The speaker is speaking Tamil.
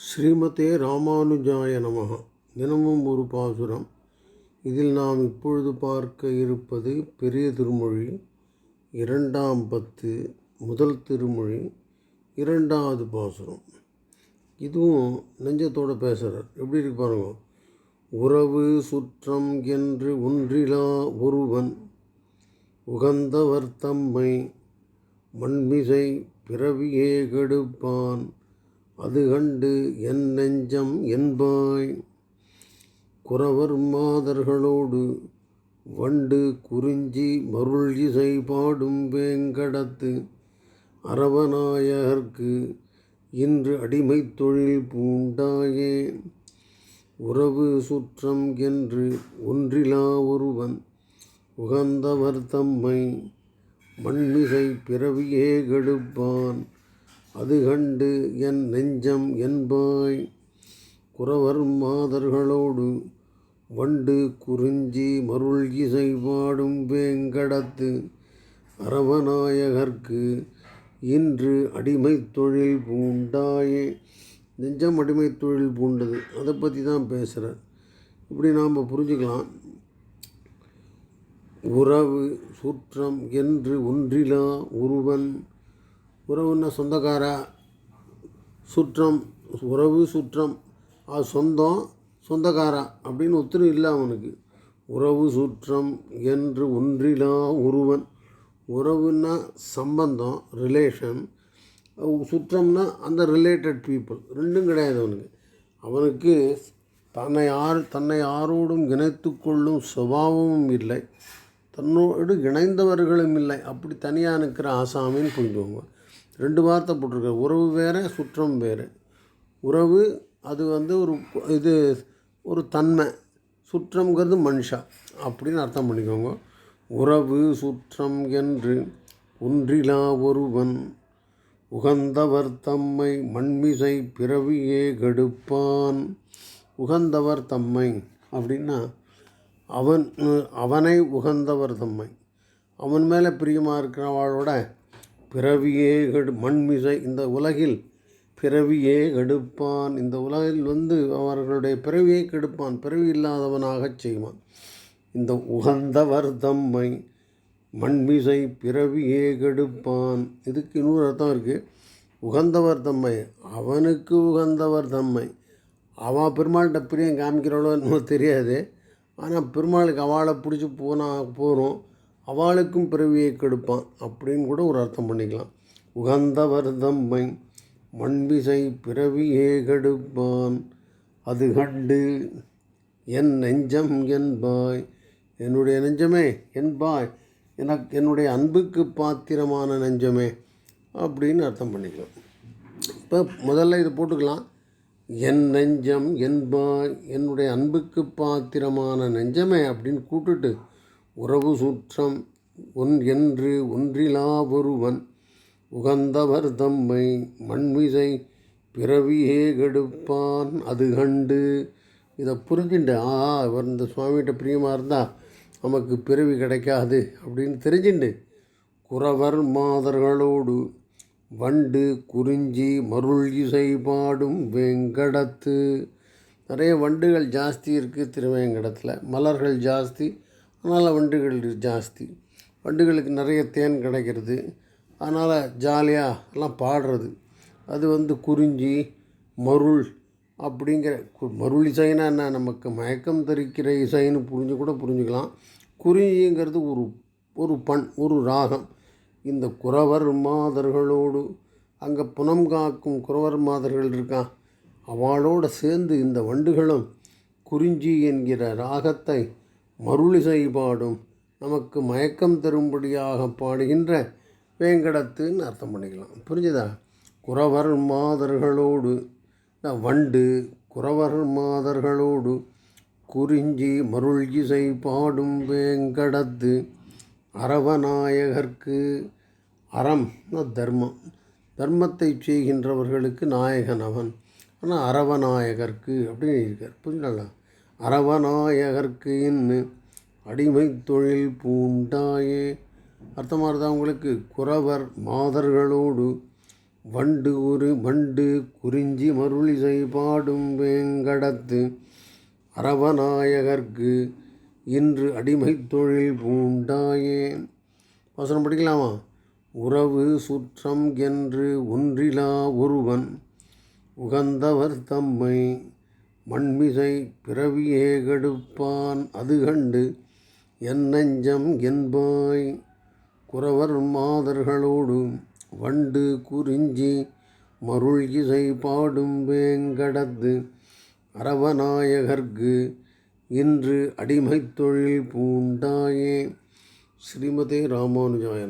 ஸ்ரீமதே ராமானுஜாய நமக. தினமும் ஒரு பாசுரம். இதில் நாம் இப்பொழுது பார்க்க இருப்பது பெரிய திருமொழி இரண்டாம் பத்து முதல் திருமொழி இரண்டாவது பாசுரம். இதுவும் நெஞ்சத்தோட பேசுகிறார் எப்படி இருக்கு பாருங்க. உறவு சுற்றம் என்று ஒன்றிலா ஒருவன் உகந்தவர் தம்மை மண்மிசை பிறவியே கெடுப்பான். அது கண்டு என் நெஞ்சம் என்பாய். குறவர் மாதர்களோடு வண்டு குறிஞ்சி மருள் இசை பாடும் வேங்கடத்து அரவநாயகர்க்கு இன்று அடிமைத் தொழில் பூண்டாயே. உறவு சுற்றம் என்று ஒன்றிலா ஒருவன் உகந்தவர் தம்மை மண்மிசை பிறவியே கெடுப்பான். அது கண்டு என் நெஞ்சம் என்பாய். குறவர் மாதர்களோடு வண்டு குறிஞ்சி மருள் இசை பாடும் வேங்கடத்து அரவநாயகர்க்கு இன்று அடிமை தொழில் பூண்டாயே. நெஞ்சம் அடிமைத் தொழில் பூண்டது. அதை பற்றி தான் பேசுகிறேன் இப்படி நாம் புரிஞ்சுக்கலாம். உறவு சுற்றம் என்று ஒன்றிலா ஒருவன் உறவுன்னா சொந்தக்காரா சுற்றம் உறவு சுற்றம் அது சொந்தம் சொந்தக்காரா அப்படின்னு ஒத்துரும் இல்லை அவனுக்கு. உறவு சுற்றம் என்று ஒன்றிலா ஒருவன். உறவுன்னா சம்பந்தம் ரிலேஷன் சுற்றம்னா அந்த ரிலேட்டட் பீப்புள் ரெண்டும் கிடையாது அவனுக்கு. அவனுக்கு தன்னை யார் தன்னை யாரோடும் இணைத்து கொள்ளும் சுபாவமும் இல்லை. தன்னோடு இணைந்தவர்களும் இல்லை. அப்படி தனியாக நிற்கிற ஆசாமின்னு புரிஞ்சுக்கோங்க. ரெண்டு வார்த்தை போட்டிருக்க உறவு வேறு சுற்றம் வேறு. உறவு அது வந்து ஒரு இது ஒரு தன்மை. சுற்றம்ங்கிறது மனுஷா அப்படின்னு அர்த்தம் பண்ணிக்கோங்க. உறவு சுற்றம் என்று ஒன்றிலா ஒருவன். உகந்தவர் தம்மை மண்மிசை பிறவியே கெடுப்பான். உகந்தவர் தம்மை அப்படின்னா அவன் அவனை உகந்தவர் தம்மை. அவன் மேலே பிரியமாக இருக்கிறவாளோட பிறவியே கெடு மண்மிசை இந்த உலகில் பிறவியே கெடுப்பான் இந்த உலகில் வந்து அவர்களுடைய பிறவியை கெடுப்பான் பிறவி இல்லாதவனாகச் செய்வான். இந்த உகந்தவர் தம்மை மண்மிசை பிறவியே கெடுப்பான் இதுக்கு இன்னொரு அர்த்தம் இருக்குது உகந்தவர் தம்மை அவனுக்கு உகந்தவர் தம்மை. அவன் பெருமாள்கிட்ட பிரியம் காமிக்கிறாளோ என்னமோ தெரியாது. ஆனால் பெருமாளுக்கு அவளை பிடிச்சி போனால் போகிறோம் அவளுக்கும் பிறவியை கெடுப்பான் அப்படின்னு கூட ஒரு அர்த்தம் பண்ணிக்கலாம். உகந்தவர் தம்மை மண்பிசை பிறவியே கெடுப்பான். அது கண்டு என் நெஞ்சம் என்பாய் என்னுடைய நெஞ்சமே என்பாய் எனக்கு என்னுடைய அன்புக்கு பாத்திரமான நெஞ்சமே அப்படின்னு அர்த்தம் பண்ணிக்கலாம். இப்போ முதல்ல இது போட்டுக்கலாம். என் நெஞ்சம் என்பாய் என்னுடைய அன்புக்கு பாத்திரமான நெஞ்சமே அப்படின்னு கூட்டுட்டு உறவு சுற்றம் ஒன் என்று ஒன்றிலா ஒருவன் உகந்தவர் தம்மை மண்மிசை பிறவியே கெடுப்பான் அது கண்டு. இதை புரிஞ்சுண்டு ஆ இவர் இந்த சுவாமிகிட்ட பிரியமாக இருந்தால் நமக்கு பிறவி கிடைக்காது அப்படின்னு தெரிஞ்சுண்டு. குறவர் மாதர்களோடு வண்டு குறிஞ்சி மருள் இசை பாடும் வெங்கடத்து. நிறைய வண்டுகள் ஜாஸ்தி இருக்குது திருவேங்கடத்தில் மலர்கள் ஜாஸ்தி அதனால் வண்டுகள் ஜாஸ்தி. வண்டுகளுக்கு நிறைய தேன் கிடைக்கிறது. அதனால் ஜாலியாக எல்லாம் பாடுறது. அது வந்து குறிஞ்சி மருள் அப்படிங்கிற மருள் இசைனா என்ன? நமக்கு மயக்கம் தரிக்கிற இசைன்னு புரிஞ்சு கூட புரிஞ்சுக்கலாம். குறிஞ்சிங்கிறது ஒரு ஒரு பண் ஒரு ராகம். இந்த குறவர் மாதர்களோடு அங்கே புனம் காக்கும் குறவர் மாதர்கள் இருக்கான் அவளோடு சேர்ந்து இந்த வண்டுகளும் குறிஞ்சி என்கிற ராகத்தை மருளிசை பாடும். நமக்கு மயக்கம் தரும்படியாக பாடுகின்ற வேங்கடத்துன்னு அர்த்தம் பண்ணிக்கலாம். புரிஞ்சுதா? குறவர் மாதர்களோடு வண்டு குறவர் மாதர்களோடு குறிஞ்சி மருள் இசை பாடும் வேங்கடத்து அரவநாயகர்க்கு அறம் தர்மம். தர்மத்தை செய்கின்றவர்களுக்கு நாயகன் அவன். ஆனால் அரவநாயகர்க்கு அப்படின்னு இருக்கார். புரிஞ்சுங்களா அரவநாயகர்க்கு இன்னு அடிமை தொழில் பூண்டாயே. அர்த்தமாக இருந்தால் உங்களுக்கு? குறவர் மாதர்களோடு வண்டு ஒரு வண்டு குறிஞ்சி மருளிசை பாடும் வேங்கடத்து அரவநாயகர்க்கு இன்று அடிமை தொழில் பூண்டாயே. வசனம் படிக்கலாமா? உறவு சுற்றம் என்று ஒன்றிலா ஒருவன் உகந்தவர் தம்மை மண்மிசை பிறவியே கெடுப்பான் அது கண்டு என் நெஞ்சம் என்பாய் குறவர் மாதர்களோடு வண்டு குறிஞ்சி மருள் இசை பாடும் வேங்கடத்து அரவநாயகர்க்கு இன்று அடிமைத் தொழில் பூண்டாயே. ஸ்ரீமதே ராமானுஜாய